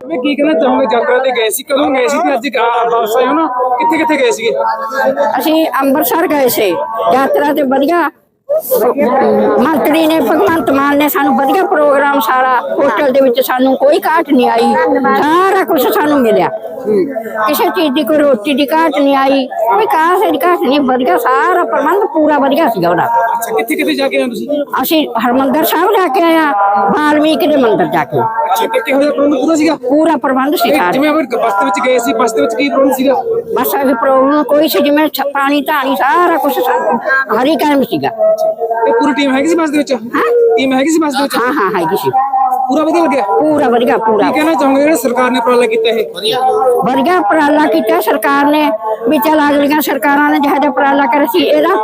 ਮੈਂ ਕੀ ਕਹਿਣਾ ਚਾਹੂੰਗਾ ਯਾਤਰਾ ਤੇ ਗਏ ਸੀ, ਕਦੋਂ ਗਏ ਸੀ ਤੇ ਅੱਜ ਵਾਪਸ ਆਏ ਹੋ ਨਾ? ਕਿੱਥੇ ਕਿੱਥੇ ਗਏ ਸੀਗੇ? ਅਸੀਂ ਅੰਮ੍ਰਿਤਸਰ ਗਏ ਸੀ, ਯਾਤਰਾ ਤੇ ਵਧੀਆ। ਮੰਤਰੀ ਨੇ, ਭਗਵੰਤ ਮਾਨ ਨੇ ਸਾਨੂੰ ਵਧੀਆ ਪ੍ਰੋਗਰਾਮ ਸਾਰਾ, ਹੋਟਲ ਦੇ ਵਿੱਚ ਸਾਨੂੰ ਕੋਈ ਘਾਟ ਨਹੀਂ ਆਈ। ਸਾਰਾ ਕੁਝ ਸਾਨੂੰ ਮਿਲਿਆ। ਕਿਸੇ ਚੀਜ਼ ਦੀ ਕੋਈ ਰੋਟੀ ਦੀ ਘਾਟ ਨਹੀਂ ਆਈ ਕੋਈ ਕਾਸੇ ਦੀ ਘਾਟ ਨਹੀਂ ਵਧੀਆ ਸਾਰਾ ਪ੍ਰਬੰਧ ਪੂਰਾ ਵਧੀਆ ਸੀਗਾ ਉਹਦਾ। ਅੱਛਾ ਕਿੱਥੇ ਕਿੱਥੇ ਜਾ ਕੇ ਆਏ ਤੁਸੀਂ? ਅਸੀਂ ਹਰਮੰਦਰ ਸਾਹਿਬ ਜਾ ਕੇ ਆਇਆ ਵਾਲਮੀਕ ਦੇ ਮੰਦਿਰ ਜਾ ਕੇ। ਅੱਛਾ ਪ੍ਰਬੰਧ ਪੂਰਾ ਸੀਗਾ? ਪੂਰਾ ਪ੍ਰਬੰਧ ਸੀ ਸਾਰਾ। ਜਿਵੇਂ ਆਪਾਂ ਬੱਸ ਦੇ ਵਿੱਚ ਗਏ ਸੀ ਬੱਸ ਦੇ ਵਿੱਚ ਕੀ ਪ੍ਰਬੰਧ ਸੀਗਾ? ਬਸ ਇਹ ਪ੍ਰੋਬਲਮ ਕੋਈ ਸੀ ਜਿਵੇਂ ਪਾਣੀ ਧਾਣੀ ਸਾਰਾ ਕੁਝ ਹਰੀ ਕਾਇਮ ਸੀਗਾ। ਪੂਰੀ ਟੀਮ ਹੈਗੀ ਸੀ ਬੱਸ ਦੇ ਵਿੱਚ? ਟੀਮ ਹੈਗੀ ਸੀ ਬੱਸ ਦੇ ਵਿੱਚ? ਹਾਂ ਹਾਂ ਹੈਗੀ ਸੀ। ਪੂਰਾ ਵਧੀਆ ਲੱਗਿਆ? ਪੂਰਾ ਵਧੀਆ ਪੂਰਾ। ਕੀ ਕਹਿਣਾ ਚਾਹੋਗੇ ਜਿਹੜਾ ਸਰਕਾਰ ਨੇ ਉਪਰਾਲਾ ਕੀਤਾ ਇਹ? ਵਧੀਆ। ਉਪਰਾਲਾ ਕੀਤਾ ਸਰਕਾਰ ਨੇ ਵੀ ਚੱਲ ਅਗਲੀਆਂ ਸਰਕਾਰਾਂ ਨੇ ਜਿਹੜਾ ਜਿਹਾ ਉਪਰਾਲਾ ਕਰਿਆ ਸੀ ਇਹਦਾ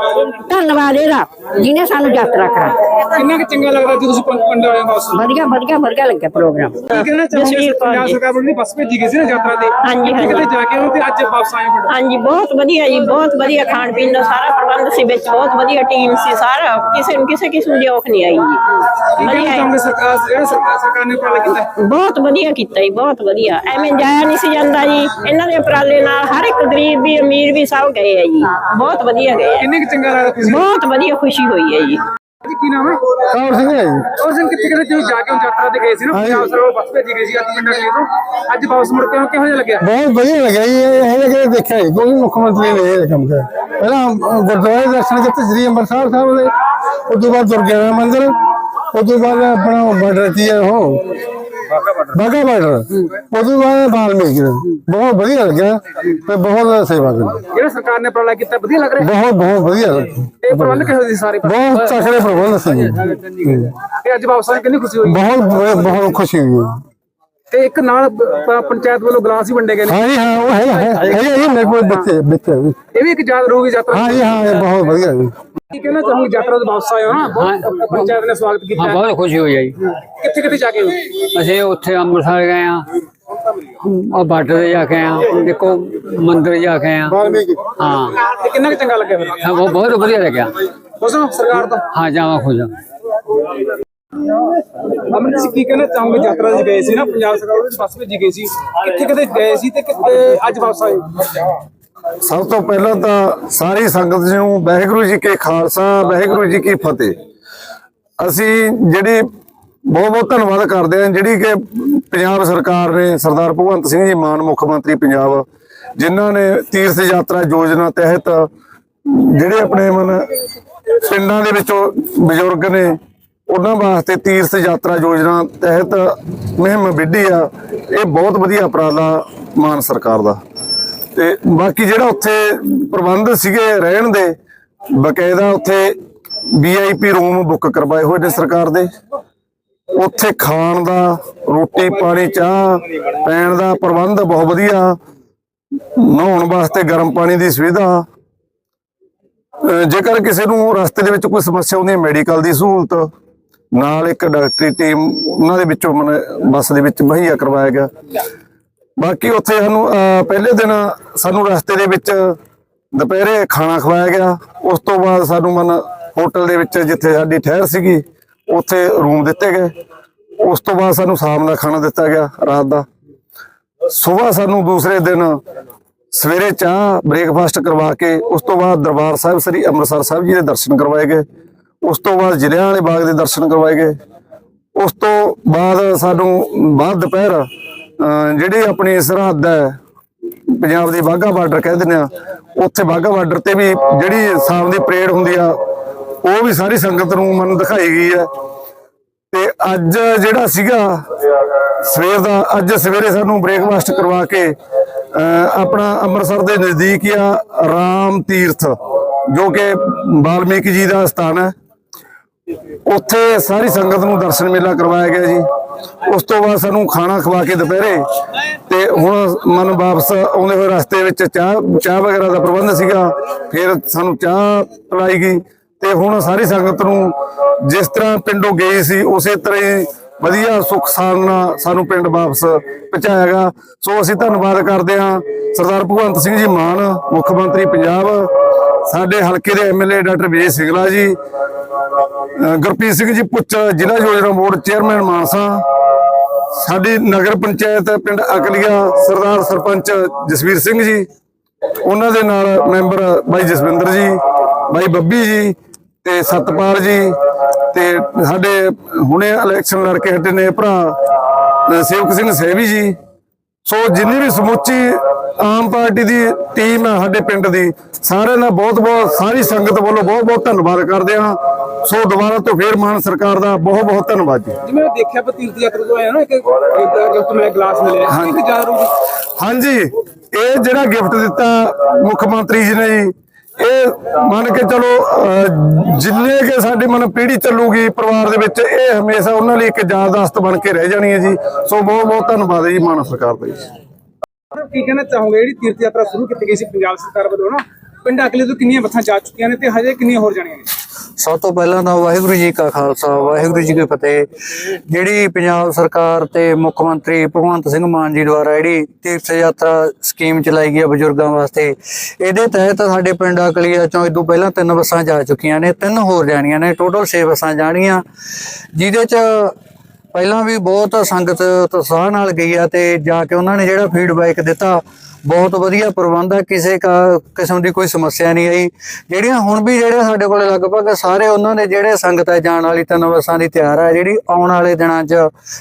ਧੰਨਵਾਦ ਇਹਦਾ ਜਿਹਨੇ ਸਾਨੂੰ ਯਾਤਰਾ ਕਰਾਈ ਕਿੰਨਾ ਕੁ ਚੰਗਾ ਲੱਗਦਾ ਜਦੋਂ ਤੁਸੀਂ ਪੰਜ ਪੰਡਾ ਆਏ ਵਾਪਸ ਵਧੀਆ ਵਧੀਆ ਵਧੀਆ ਲੱਗਿਆ ਪ੍ਰੋਗਰਾਮ। ਕੀ ਕਹਿਣਾ ਚਾਹੋਗੇ ਕੌਰ ਪੰਜਾਬ। ਸਰਕਾਰ ਵੱਲੋਂ ਬੱਸ ਭੇਜੀ ਗਈ ਸੀ ਨਾ ਯਾਤਰਾ ਤੇ? ਹਾਂਜੀ, ਹਾਂਜੀ। ਜਾ ਕੇ ਆਏ ਹੋ ਤੇ ਅੱਜ ਵਾਪਸ ਆਏ ਪਿੰਡ ਹਾਂਜੀ ਬਹੁਤ ਵਧੀਆ ਜੀ ਬਹੁਤ ਵਧੀਆ ਖਾਣ ਪੀਣ ਦਾ ਸਾਰਾ ਪ੍ਰਬੰਧ ਸੀ ਵਿੱਚ ਬਹੁਤ ਵਧੀਆ ਟੀਮ ਸੀ ਸਾਰਾ ਕਿਸੇ ਨੂੰ ਕਿਸੇ ਕਿਸਮ ਦੀ ਔਖ ਨਹੀਂ ਆਈ ਜੀ। ਵਧੀਆ। ਸਰਕਾਰ ਜਿਹੜਾ ਸਰਕਾਰ ਸਰਕਾਰ ਨੇ ਉਪਰਾਲਾ ਕੀਤਾ ਹੈ? ਬਹੁਤ ਵਧੀਆ ਕੀਤਾ ਜੀ ਬਹੁਤ ਵਧੀਆ। ਐਵੇਂ ਜਾਇਆ ਨਹੀਂ ਸੀ ਜਾਂਦਾ ਜੀ। ਇਹਨਾਂ ਦੇ ਉਪਰਾਲੇ ਨਾਲ ਹਰ ਇੱਕ ਗਰੀਬ ਵੀ ਅਮੀਰ ਵੀ ਸਭ ਗਏ ਆ ਜੀ। ਬਹੁਤ ਵਧੀਆ ਗਏ ਆ। ਕਿੰਨੇ ਕੁ ਚੰਗਾ ਲੱਗਦਾ ਤੁਸੀਂ? ਬਹੁਤ ਵਧੀਆ ਖੁਸ਼ੀ ਹੋਈ ਹੈ ਜੀ। ਜੀ ਕੀ ਨਾਮ ਹੈ ਕੌਰ ਸਿੰਘ ਹੈ ਜੀ। ਔਰ ਸਿੰਘ ਕਿੱਥੇ ਕਿੱਥੇ ਤੁਸੀਂ ਜਾ ਕੇ ਉਹ ਯਾਤਰਾ ਤੇ ਗਏ ਸੀ ਨਾ? ਪੰਜਾਬ ਸਰਕਾਰ ਵੱਲੋਂ ਬੱਸ ਭੇਜੀ ਗਈ ਸੀ ਅੱਜ ਪਿੰਡਾਂ ਦੇ ਤੋਂ। ਅੱਜ ਵਾਪਸ ਮੁੜ ਕੇ ਕਿਹੋ ਜਿਹਾ ਲੱਗਿਆ? ਬਹੁਤ ਵਧੀਆ ਲੱਗਿਆ ਜੀ ਇਹ ਇਹ ਕਿ ਦੇਖਿਆ ਜੀ ਕੋਈ ਮੁੱਖ ਮੰਤਰੀ ਨੇ ਇਹ ਕੰਮ ਕਰਿਆ। ਪਹਿਲਾਂ ਅ, ਗੁਰਦੁਆਰੇ ਦਰਸ਼ਨ ਕੀਤੇ ਸ੍ਰੀ ਅੰਮ੍ਰਿਤਸਰ ਸਾਹਿਬ ਦੇ। ਉਸ ਤੋਂ ਬਾਅਦ ਦੁਰਗਿਆਨਾ ਮੰਦਿਰ ਤੋਂ ਬਾਅਦ ਆਪਣਾ ਬਾਰਡਰ ਹੈ ਉਹ? ਬਾਗਾ ਬਾਰਡਰ ਤੋਂ ਬਾਅਦ ਬਾਲਮੀਕ ਬਹੁਤ ਵਧੀਆ ਲੱਗਿਆ। ਤੇ ਬਹੁਤ ਸੇਵਾ ਕੀਤੀ। ਜਿਹੜਾ ਸਰਕਾਰ ਨੇ ਉਪਰਾਲਾ ਕੀਤਾ ਵਧੀਆ ਲੱਗ ਰਿਹਾ? ਬਹੁਤ ਬਹੁਤ ਵਧੀਆ। ਲੱਗਿਆ ਇਹ ਪ੍ਰਬੰਧ ਕਿਹੋ ਜਿਹੇ ਸੀ ਸਾਰੇ ਬਹੁਤ ਤਕੜੇ ਪ੍ਰਬੰਧ ਸੀ। ਜੀ। ਤੇ ਅੱਜ ਵਾਪਸ ਆ ਕੇ ਕਿੰਨੀ ਖੁਸ਼ੀ ਹੋਈ? ਬਹੁਤ ਬਹੁਤ ਖੁਸ਼ੀ ਹੋਈ। ਤੇ ਇੱਕ ਨਾਲ ਪ- ਪੰਚਾਇਤ ਵੱਲੋਂ ਗਲਾਸ ਹੀ ਵੰਡੇ ਗਏ ਨੇ। ਹਾਂ ਹਾਂ ਉਹ ਹੈ ਹੈ ਹੈ। ਜੀ ਮੇਰੇ ਕੋਲ ਬੱਚੇ ਬੱਚੇ ਇਹ ਵੀ ਇੱਕ ਰਹੂਗੀ ਯਾਤਰਾ ਹਾਂ ਜੀ ਹਾਂ ਇਹ ਬਹੁਤ ਵਧੀਆ ਜੀ। ਕੀ ਕਹਿਣਾ ਚਾਹੂੰਗੀ? ਯਾਤਰਾ ਤੋਂ ਵਾਪਸ ਆਏ ਹੋ ਨਾ? ਬਹੁਤ ਪੰਚਾਇਤ ਨੇ ਸਵਾਗਤ ਕੀਤਾ। ਹਾਂ ਹੈ। ਬਹੁਤ ਖੁਸ਼ੀ ਹੋਈ ਹੈ ਜੀ। ਕਿੱਥੇ ਕਿੱਥੇ ਜਾ ਕੇ ਹੋਏ? ਅਸੀਂ ਉੱਥੇ ਅੰਮ੍ਰਿਤਸਰ ਗਏ ਆ। ਆ ਬਾਰਡਰ ਤੇ ਜਾ ਕੇ ਆ। ਦੇਖੋ ਮੰਦਿਰ ਜਾ ਕੇ ਆ। ਹਾਂ। ਤੇ ਕਿੰਨਾ ਕੁ ਚੰਗਾ ਲੱਗਿਆ ਫਿਰ? ਹਾਂ, ਬਹੁਤ ਬਹੁਤ ਵਧੀਆ ਲੱਗਿਆ। ਖੁਸ਼ ਹੋ ਸਰਕਾਰ ਤੋਂ? ਹਾਂ ਜਾਵਾਂ ਖੁਸ਼ ਹਾਂ। ਅਮਰਿਤ ਜੀ ਕੀ ਕਹਿਣਾ ਚਾਹੋਗੇ ਯਾਤਰਾ ਤੇ ਗਏ ਸੀ ਨਾ, ਪੰਜਾਬ ਸਰਕਾਰ ਵੱਲੋਂ ਬੱਸ ਭੇਜੀ ਗਈ ਸੀ। ਕਿੱਥੇ ਕਿੱਥੇ ਗਏ ਸੀ ਤੇ ਕਿੱਥੇ ਅੱਜ ਵਾਪਸ ਆਏ? ਸਭ ਤੋਂ ਪਹਿਲਾਂ ਤਾਂ ਸਾਰੀ ਸੰਗਤ ਨੂੰ ਵਾਹਿਗੁਰੂ ਜੀ ਕੇ ਖਾਲਸਾ, ਵਾਹਿਗੁਰੂ ਜੀ ਕੀ ਫਤਿਹ। ਅਸੀਂ ਜਿਹੜੀ ਬਹੁਤ ਬਹੁਤ ਧੰਨਵਾਦ ਕਰਦੇ ਹਾਂ, ਜਿਹੜੀ ਕਿ ਪੰਜਾਬ ਸਰਕਾਰ ਨੇ ਸਰਦਾਰ ਭਗਵੰਤ ਸਿੰਘ ਜੀ ਮਾਨ, ਮੁੱਖ ਮੰਤਰੀ ਪੰਜਾਬ, ਜਿਨ੍ਹਾਂ ਨੇ ਤੀਰਥ ਯਾਤਰਾ ਯੋਜਨਾ ਤਹਿਤ ਜਿਹੜੇ ਆਪਣੇ ਮਨ ਪਿੰਡਾਂ ਦੇ ਵਿੱਚੋਂ ਬਜ਼ੁਰਗ ਨੇ ਉਹਨਾਂ ਵਾਸਤੇ ਤੀਰਥ ਯਾਤਰਾ ਯੋਜਨਾ ਤਹਿਤ ਮੁਹਿੰਮ ਵਿੱਢੀ ਆ। ਇਹ ਬਹੁਤ ਵਧੀਆ ਉਪਰਾਲਾ ਮਾਨ ਸਰਕਾਰ ਦਾ। ਤੇ ਬਾਕੀ ਜਿਹੜਾ ਉੱਥੇ ਪ੍ਰਬੰਧ ਸੀਗੇ ਰਹਿਣ ਦੇ, ਬਕਾਇਦਾ ਉੱਥੇ ਵੀਆਈਪੀ ਰੂਮ ਬੁੱਕ ਕਰਵਾਏ ਹੋਏ ਨੇ ਸਰਕਾਰ ਦੇ। ਉੱਥੇ ਖਾਣ ਦਾ, ਰੋਟੀ ਪਾਣੀ, ਚਾਹ, ਪੈਣ ਦਾ ਪ੍ਰਬੰਧ ਬਹੁਤ ਵਧੀਆ। ਨਹਾਉਣ ਵਾਸਤੇ ਗਰਮ ਪਾਣੀ ਦੀ ਸੁਵਿਧਾ। ਜੇਕਰ ਕਿਸੇ ਨੂੰ ਰਸਤੇ ਦੇ ਵਿੱਚ ਕੋਈ ਸਮੱਸਿਆ ਆਉਂਦੀ ਹੈ, ਮੈਡੀਕਲ ਦੀ ਸਹੂਲਤ ਨਾਲ ਇੱਕ ਡਾਕਟਰੀ ਟੀਮ ਉਹਨਾਂ ਦੇ ਵਿੱਚੋਂ ਮਨ ਬੱਸ ਦੇ ਵਿੱਚ ਮੁਹੱਈਆ ਕਰਵਾਇਆ ਗਿਆ। ਬਾਕੀ ਉੱਥੇ ਸਾਨੂੰ ਅਹ, ਪਹਿਲੇ ਦਿਨ ਸਾਨੂੰ ਰਸਤੇ ਦੇ ਵਿੱਚ ਦੁਪਹਿਰੇ ਖਾਣਾ ਖਵਾਇਆ ਗਿਆ। ਉਸ ਤੋਂ ਬਾਅਦ ਸਾਨੂੰ ਮਨ ਹੋਟਲ ਦੇ ਵਿੱਚ ਜਿੱਥੇ ਸਾਡੀ ਠਹਿਰ ਸੀਗੀ ਉੱਥੇ ਰੂਮ ਦਿੱਤੇ ਗਏ। ਉਸ ਤੋਂ ਬਾਅਦ ਸਾਨੂੰ ਸ਼ਾਮ ਦਾ ਖਾਣਾ ਦਿੱਤਾ ਗਿਆ ਰਾਤ ਦਾ। ਸਵੇਰ ਸਾਨੂੰ ਦੂਸਰੇ ਦਿਨ ਸਵੇਰੇ ਚਾਹ ਬ੍ਰੇਕਫਾਸਟ ਕਰਵਾ ਕੇ ਉਸ ਤੋਂ ਬਾਅਦ ਦਰਬਾਰ ਸਾਹਿਬ ਸ੍ਰੀ ਅੰਮ੍ਰਿਤਸਰ ਸਾਹਿਬ ਜੀ ਦੇ ਦਰਸ਼ਨ ਕਰਵਾਏ ਗਏ। ਉਸ ਤੋਂ ਬਾਅਦ ਜ਼ਿਲ੍ਹਿਆਂ ਵਾਲੇ ਬਾਗ ਦੇ ਦਰਸ਼ਨ ਕਰਵਾਏ ਗਏ। ਉਸ ਤੋਂ ਬਾਅਦ ਸਾਨੂੰ ਬਾਅਦ ਦੁਪਹਿਰ, ਅਹ ਜਿਹੜੀ ਆਪਣੀ ਸਰਹੱਦ ਹੈ, ਪੰਜਾਬ ਦੀ ਬਾਘਾ ਬਾਰਡਰ ਕਹਿ ਦਿੰਦੇ ਆ ਉੱਥੇ ਬਾਘਾ ਬਾਰਡਰ ਤੇ ਵੀ ਜਿਹੜੀ ਸ਼ਾਮ ਦੀ ਪਰੇਡ ਹੁੰਦੀ ਆ, ਉਹ ਵੀ ਸਾਰੀ ਸੰਗਤ ਨੂੰ ਮਨ ਦਿਖਾਈ ਗਈ ਹੈ। ਤੇ ਅੱਜ ਜਿਹੜਾ ਸੀਗਾ, ਸਵੇਰ ਦਾ, ਅੱਜ ਸਵੇਰੇ ਸਾਨੂੰ ਬ੍ਰੇਕਫਾਸਟ ਕਰਵਾ ਕੇ, ਅਹ ਆਪਣਾ ਅੰਮ੍ਰਿਤਸਰ ਦੇ ਨਜ਼ਦੀਕ ਆ ਰਾਮ ਤੀਰਥ, ਜੋ ਕਿ ਵਾਲਮੀਕੀ ਜੀ ਦਾ ਸਥਾਨ ਹੈ। ਉੱਥੇ ਸਾਰੀ ਸੰਗਤ ਨੂੰ ਦਰਸ਼ਨ ਮੇਲਾ ਕਰਵਾਇਆ ਗਿਆ ਜੀ। ਉਸ ਤੋਂ ਬਾਅਦ ਸਾਨੂੰ ਖਾਣਾ ਖਵਾ ਕੇ ਦੁਪਹਿਰੇ ਤੇ ਹੁਣ ਮਨ ਵਾਪਸ ਆਉਂਦੇ ਹੋਏ ਰਸਤੇ ਵਿੱਚ ਚਾਹ ਚਾਹ ਵਗੈਰਾ ਦਾ ਪ੍ਰਬੰਧ ਸੀਗਾ। ਫਿਰ ਸਾਨੂੰ ਚਾਹ ਪਿਲਾਈ ਗਈ ਤੇ ਹੁਣ ਸਾਰੀ ਸੰਗਤ ਨੂੰ ਜਿਸ ਤਰ੍ਹਾਂ ਪਿੰਡੋਂ ਗਈ ਸੀ, ਉਸੇ ਤਰ੍ਹਾਂ ਹੀ ਵਧੀਆ ਸੁੱਖ ਸਾਨ ਨਾਲ ਸਾਨੂੰ ਪਿੰਡ ਵਾਪਸ ਪਹੁੰਚਾਇਆਗਾ ਸੋ ਅਸੀਂ ਧੰਨਵਾਦ ਕਰਦੇ ਹਾਂ ਸਰਦਾਰ ਭਗਵੰਤ ਸਿੰਘ ਜੀ ਮਾਨ, ਮੁੱਖ ਮੰਤਰੀ ਪੰਜਾਬ ਸਾਡੇ ਹਲਕੇ ਦੇ ਐਮਐਲਏ ਡਾਕਟਰ ਵਿਜੇ ਸਿੰਗਲਾ ਜੀ ਗੁਰਪ੍ਰੀਤ ਸਿੰਘ ਜੀ ਪੁੱਚ ਜ਼ਿਲ੍ਹਾ ਯੋਜਨਾ ਬੋਰਡ ਚੇਅਰਮੈਨ ਮਾਨਸਾ, ਸਾਡੀ ਨਗਰ ਪੰਚਾਇਤ ਪਿੰਡ ਅਕਲੀਆ, ਸਰਦਾਰ ਸਰਪੰਚ ਜਸਵੀਰ ਸਿੰਘ ਜੀ, ਉਹਨਾਂ ਦੇ ਨਾਲ ਮੈਂਬਰ ਬਾਈ ਜਸਵਿੰਦਰ ਜੀ, ਬਾਈ ਬੱਬੀ ਜੀ ਤੇ ਸਤਪਾਲ ਜੀ ਤੇ ਸਾਡੇ ਹੁਣੇ ਇਲੈਕਸ਼ਨ ਲੜ ਕੇ ਹਟੇ ਨੇ ਭਰਾ ਸੇਵਕ ਸਿੰਘ ਸਹਿਬੀ ਜੀ। ਸੋ ਜਿੰਨੀ ਵੀ ਸਮੁੱਚੀ ਆਮ ਪਾਰਟੀ ਦੀ ਟੀਮ ਹੈ ਸਾਡੇ ਪਿੰਡ ਦੀ ਸਾਰਿਆਂ ਦਾ ਬਹੁਤ ਬਹੁਤ ਸਾਰੀ ਸੰਗਤ ਵੱਲੋਂ ਬਹੁਤ ਬਹੁਤ ਧੰਨਵਾਦ ਕਰਦੇ ਹਾਂ। ਸੋ ਦੁਬਾਰਾ ਤੋਂ ਫੇਰ ਮਾਨ ਸਰਕਾਰ ਦਾ ਬਹੁਤ ਬਹੁਤ ਧੰਨਵਾਦ ਜੀ। ਜਿਵੇਂ ਮੈਂ ਦੇਖਿਆ ਆਪਾਂ ਤੀਰਥ ਯਾਤਰਾ ਤੋਂ ਆਇਆ ਨਾ ਇੱਕ ਗਿਫਟ ਮੈਂ ਗਲਾਸ ਮਿਲਿਆ ਹਾਂਜੀ ਇਹ ਜਿਹੜਾ ਗਿਫਟ ਦਿੱਤਾ ਮੁੱਖ ਮੰਤਰੀ ਜੀ ਨੇ ਜੀ ਇਹ ਮੰਨ ਕੇ ਚਲੋ ਅਹ, ਜਿੰਨੇ ਕਿ ਸਾਡੀ ਮਨ ਪੀੜੀ ਚੱਲੂਗੀ ਪਰਿਵਾਰ ਦੇ ਵਿੱਚ ਇਹ ਹਮੇਸ਼ਾ ਉਹਨਾਂ ਲਈ ਇੱਕ ਯਾਦਦਾਸ਼ਤ ਬਣ ਕੇ ਰਹਿ ਜਾਣੀ ਹੈ ਜੀ। ਸੋ ਬਹੁਤ ਬਹੁਤ ਧੰਨਵਾਦ ਹੈ ਜੀ ਮਾਨ ਸਰਕਾਰ ਦਾ ਜੀ। ਕੀ ਕਹਿਣਾ ਚਾਹੋਗੇ? ਜਿਹੜੀ ਤੀਰਥ ਯਾਤਰਾ ਸ਼ੁਰੂ ਕੀਤੀ ਗਈ ਸੀ ਪੰਜਾਬ ਸਰਕਾਰ ਵੱਲੋਂ ਨਾ ਪਿੰਡ ਅਕਲੇ ਤੋਂ ਕਿੰਨੀਆਂ ਬੱਸਾਂ ਜਾ ਚੁੱਕੀਆਂ ਨੇ ਤੇ ਹਜੇ ਕਿੰਨੀਆਂ ਹੋਰ ਜਾਣੀਆਂ ਨੇ? ਸਭ ਤੋਂ ਪਹਿਲਾਂ ਤਾਂ ਵਾਹਿਗੁਰੂ ਜੀ ਕਾ ਖਾਲਸਾ, ਵਾਹਿਗੁਰੂ ਜੀ ਕੀ ਫਤਿਹ। ਜਿਹੜੀ ਪੰਜਾਬ ਸਰਕਾਰ ਤੇ ਮੁੱਖ ਮੰਤਰੀ ਭਗਵੰਤ ਸਿੰਘ ਮਾਨ ਜੀ ਦੁਆਰਾ ਜਿਹੜੀ ਤੀਰਥ ਯਾਤਰਾ ਸਕੀਮ ਚਲਾਈ ਗਈ ਹੈ ਬਜ਼ੁਰਗਾਂ ਵਾਸਤੇ, ਇਹਦੇ ਤਹਿਤ ਸਾਡੇ ਪਿੰਡ ਅਕਲੀਆ ਚੋਂ ਇਦੋਂ ਪਹਿਲਾਂ ਤਿੰਨ ਬੱਸਾਂ ਜਾ ਚੁੱਕੀਆਂ ਨੇ, ਤਿੰਨ ਹੋਰ ਜਾਣੀਆਂ ਨੇ ਟੋਟਲ 6 ਬੱਸਾਂ ਜਾਣੀਆਂ। ਜਿਹਦੇ ਚ ਪਹਿਲਾਂ ਵੀ ਬਹੁਤ ਸੰਗਤ ਉਤਸ਼ਾਹ ਨਾਲ ਗਈ ਆ ਤੇ ਜਾ ਕੇ ਉਹਨਾਂ ਨੇ ਜਿਹੜਾ ਫੀਡਬੈਕ ਦਿੱਤਾ ਬਹੁਤ ਵਧੀਆ ਪ੍ਰਬੰਧ ਹੈ, ਕਿਸੇ ਕਾ- ਕਿਸਮ ਦੀ ਕੋਈ ਸਮੱਸਿਆ ਨਹੀਂ ਆਈ। ਜਿਹੜੀਆਂ ਹੁਣ ਵੀ ਜਿਹੜੇ ਸਾਡੇ ਕੋਲੇ ਲਗਭਗ ਸਾਰੇ ਉਹਨਾਂ ਦੇ ਜਿਹੜੇ ਸੰਗਤ ਹੈ, ਜਾਣ ਵਾਲੀ ਤਿੰਨ ਬੱਸਾਂ ਦੀ ਤਿਆਰ ਹੈ, ਜਿਹੜੀ ਆਉਣ ਵਾਲੇ ਦਿਨਾਂ 'ਚ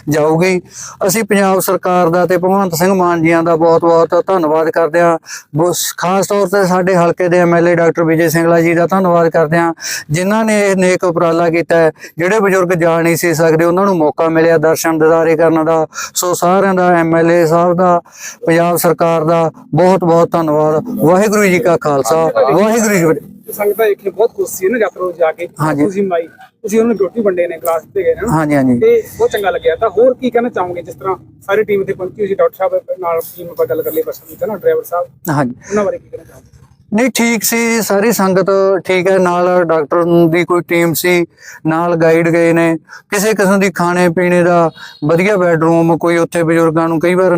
ਜਾਊਗੀ। ਅਸੀਂ ਪੰਜਾਬ ਸਰਕਾਰ ਦਾ ਤੇ ਭਗਵੰਤ ਸਿੰਘ ਮਾਨ ਜੀਆਂ ਦਾ ਬਹੁਤ-ਬਹੁਤ ਧੰਨਵਾਦ ਕਰਦੇ ਹਾਂ। ਬਹੁਤ ਖਾਸ ਤੌਰ ਤੇ ਸਾਡੇ ਹਲਕੇ ਦੇ ਐਮਐਲਏ ਡਾਕਟਰ ਵਿਜੇ ਸਿੰਘਲਾ ਜੀ ਦਾ ਧੰਨਵਾਦ ਕਰਦੇ ਹਾਂ, ਜਿਨ੍ਹਾਂ ਨੇ ਇਹ ਨੇਕ ਉਪਰਾਲਾ ਕੀਤਾ ਜਿਹੜੇ ਬਜ਼ੁਰਗ ਜਾ ਨਹੀਂ ਸੀ ਸਕਦੇ, ਉਹਨਾਂ ਨੂੰ ਮੌਕਾ ਮਿਲਿਆ ਦਰਸ਼ਨ, ਦਿਦਾਰੇ ਕਰਨ ਦਾ। ਸੋ ਸਾਰਿਆਂ ਦਾ ਐਮਐਲਏ ਸਾਹਿਬ ਦਾ, ਪੰਜਾਬ ਸਰਕਾਰ ਦਾ ਬਹੁਤ ਬਹੁਤ ਧੰਨਵਾਦ। ਵਾਹਿਗੁਰੂ ਜੀ ਕਾ ਖਾਲਸਾ ਵਾਹਿਗੁਰੂ ਜੀ ਸੰਗਤਾਂ ਬਹੁਤ ਖੁਸ਼ ਸੀ ਨਾ ਯਾਤਰਾ ਜਾ ਕੇ। ਤੁਸੀਂ ਮਾਈ ਤੁਸੀਂ ਉਹਨਾਂ ਨੂੰ ਰੋਟੀ ਵੰਡੇ ਨੇ ਗਲਾਸ ਦਿੱਤੇ ਗਏ ਨੇ ਨਾ। ਹਾਂਜੀ ਹਾਂਜੀ। ਤੇ ਬਹੁਤ ਚੰਗਾ ਲੱਗਿਆ। ਤਾਂ ਹੋਰ ਕੀ ਕਹਿਣਾ ਚਾਹੋਗੇ ਜਿਸ ਤਰ੍ਹਾਂ ਸਾਰੀ ਟੀਮ ਤੇ ਪਹੁੰਚੀ ਸੀ ਡਾਕਟਰ ਸਾਹਿਬ ਨਾਲ ਟੀਮ ਆਪਾਂ ਗੱਲ ਕਰ ਲਈ ਬੱਸ ਨਾ ਡਰਾਈਵਰ ਸਾਹਿਬ। ਹਾਂਜੀ। ਉਹਨਾਂ ਬਾਰੇ ਕੀ ਕਹਿਣਾ ਚਾਹੋਗੇ? ਨਹੀਂ, ਠੀਕ ਸੀ, ਸਾਰੀ ਸੰਗਤ ਠੀਕ ਹੈ, ਨਾਲ ਡਾਕਟਰ ਦੀ ਕੋਈ ਟੀਮ ਸੀ, ਨਾਲ ਗਾਈਡ ਗਏ ਨੇ। ਕਿਸੇ ਕਿਸਮ ਦੀ ਖਾਣੇ ਪੀਣੇ ਦਾ ਵਧੀਆ ਬੈਡਰੂਮ ਕੋਈ ਉੱਥੇ ਬਜ਼ੁਰਗਾਂ ਨੂੰ ਕਈ ਵਾਰ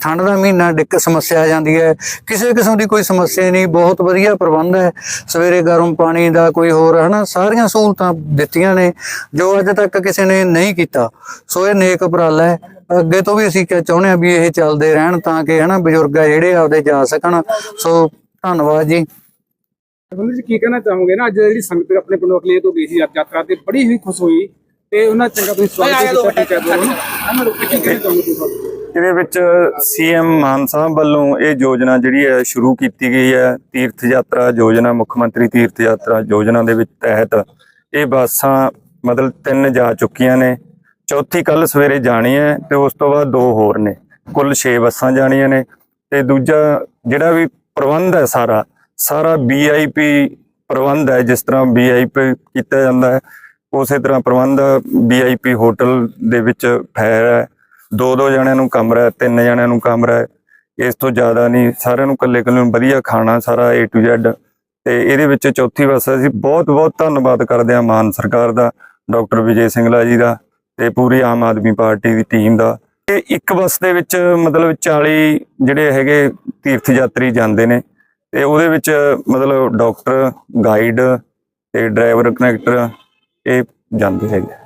ਠੰਡ ਦਾ ਮਹੀਨਾ ਦਿੱਕਤ ਸਮੱਸਿਆ ਆ ਜਾਂਦੀ ਹੈ। ਕਿਸੇ ਕਿਸਮ ਦੀ ਕੋਈ ਸਮੱਸਿਆ ਨਹੀਂ, ਬਹੁਤ ਵਧੀਆ ਪ੍ਰਬੰਧ ਹੈ। ਸਵੇਰੇ ਗਰਮ ਪਾਣੀ ਦਾ ਕੋਈ ਹੋਰ, ਹਨਾ, ਸਾਰੀਆਂ ਸਹੂਲਤਾਂ ਦਿੱਤੀਆਂ ਨੇ, ਜੋ ਅੱਜ ਤੱਕ ਕਿਸੇ ਨੇ ਨਹੀਂ ਕੀਤਾ। ਸੋ ਇਹ ਨੇਕ ਉਪਰਾਲਾ ਹੈ। ਅੱਗੇ ਤੋਂ ਵੀ ਅਸੀਂ ਕਿ ਚਾਹੁੰਦੇ ਹਾਂ ਵੀ ਇਹ ਚੱਲਦੇ ਰਹਿਣ ਤਾਂ ਕਿ, ਹਨਾ, ਬਜ਼ੁਰਗ ਜਿਹੜੇ ਆਪਦੇ ਜਾ ਸਕਣ। ਸੋ ਧੰਨਵਾਦ ਜੀ। ਬੰਦੇ ਜੀ ਕੀ ਕਹਿਣਾ ਚਾਹੋਗੇ ਨਾ? ਅੱਜ ਜਿਹੜੀ ਸੰਗਤ ਆਪਣੇ ਪਿੰਡੋਂ ਅਕਲੇ ਤੋਂ ਗਈ ਸੀ ਯਾਤ- ਯਾਤਰਾ ਤੇ ਬੜੀ ਹੀ ਖੁਸ਼ ਹੋਈ ਤੇ ਉਹਨਾਂ ਚੰਗਾ ਤੁਸੀਂ ਸਵਾਗਤ ਕੀਤਾ ਠੀਕ ਹੈ? ਦੋਨੋਂ ਉਹਨਾਂ ਨੂੰ ਕੀ ਕਹਿਣਾ ਚਾਹੋਗੇ ਤੁਸੀਂ? ਇਹਦੇ ਵਿੱਚ ਸੀਐਮ ਮਾਨ ਸਾਹਿਬ ਵੱਲੋਂ ਇਹ ਯੋਜਨਾ ਜਿਹੜੀ ਹੈ ਸ਼ੁਰੂ ਕੀਤੀ ਗਈ ਹੈ ਤੀਰਥ ਯਾਤਰਾ ਯੋਜਨਾ ਮੁੱਖ ਮੰਤਰੀ ਤੀਰਥ ਯਾਤਰਾ ਯੋਜਨਾ ਦੇ ਵਿੱਚ ਤਹਿਤ। ਇਹ ਬੱਸਾਂ ਮਤਲਬ ਤਿੰਨ ਜਾ ਚੁੱਕੀਆਂ ਨੇ। ਚੌਥੀ ਕੱਲ ਸਵੇਰੇ ਜਾਣੀ ਹੈ ਤੇ ਉਸ ਤੋਂ ਬਾਅਦ ਦੋ ਹੋਰ ਨੇ। ਕੁੱਲ 6 ਬੱਸਾਂ ਜਾਣੀਆਂ ਨੇ ਤੇ ਦੂਜਾ ਜਿਹੜਾ ਵੀ ਪ੍ਰਬੰਧ ਹੈ ਸਾਰਾ। ਸਾਰਾ ਵੀਆਈਪੀ ਪ੍ਰਬੰਧ ਹੈ, ਜਿਸ ਤਰ੍ਹਾਂ ਵੀਆਈਪੀ ਕੀਤਾ ਜਾਂਦਾ ਹੈ, ਉਸੇ ਤਰ੍ਹਾਂ ਪ੍ਰਬੰਧ ਵੀਆਈਪੀ ਹੋਟਲ ਦੇ ਵਿੱਚ ਫੈਰ ਹੈ। ਦੋ ਦੋ ਜਣਿਆਂ ਨੂੰ ਕਮਰਾ ਹੈ, ਤਿੰਨ ਜਣਿਆਂ ਨੂੰ ਕਮਰਾ ਹੈ। ਇਸ ਤੋਂ ਜ਼ਿਆਦਾ ਨਹੀਂ, ਸਾਰਿਆਂ ਨੂੰ ਇਕੱਲੇ ਇਕੱਲੇ ਨੂੰ ਵਧੀਆ ਖਾਣਾ, ਸਾਰਾ A to Z ਤੇ ਇਹਦੇ ਵਿੱਚ ਚੌਥੀ ਬੱਸ ਅਸੀਂ ਬਹੁਤ ਬਹੁਤ ਧੰਨਵਾਦ ਕਰਦੇ ਹਾਂ ਮਾਨ ਸਰਕਾਰ ਦਾ, ਡਾਕਟਰ ਵਿਜੇ ਸਿੰਘਲਾ ਜੀ ਦਾ ਤੇ ਪੂਰੀ ਆਮ ਆਦਮੀ ਪਾਰਟੀ ਦੀ ਟੀਮ ਦਾ। ਇਹ ਇੱਕ ਬੱਸ ਦੇ ਵਿੱਚ ਮਤਲਬ 40 ਜਿਹੜੇ ਹੈਗੇ ਤੀਰਥ ਯਾਤਰੀ ਜਾਂਦੇ ਨੇ ਤੇ ਉਹਦੇ ਵਿੱਚ ਮਤਲਬ ਡਾਕਟਰ, ਗਾਈਡ ਤੇ ਡਰਾਈਵਰ ਕਨੈਕਟਰ ਇਹ ਜਾਂਦੇ ਹੈਗੇ।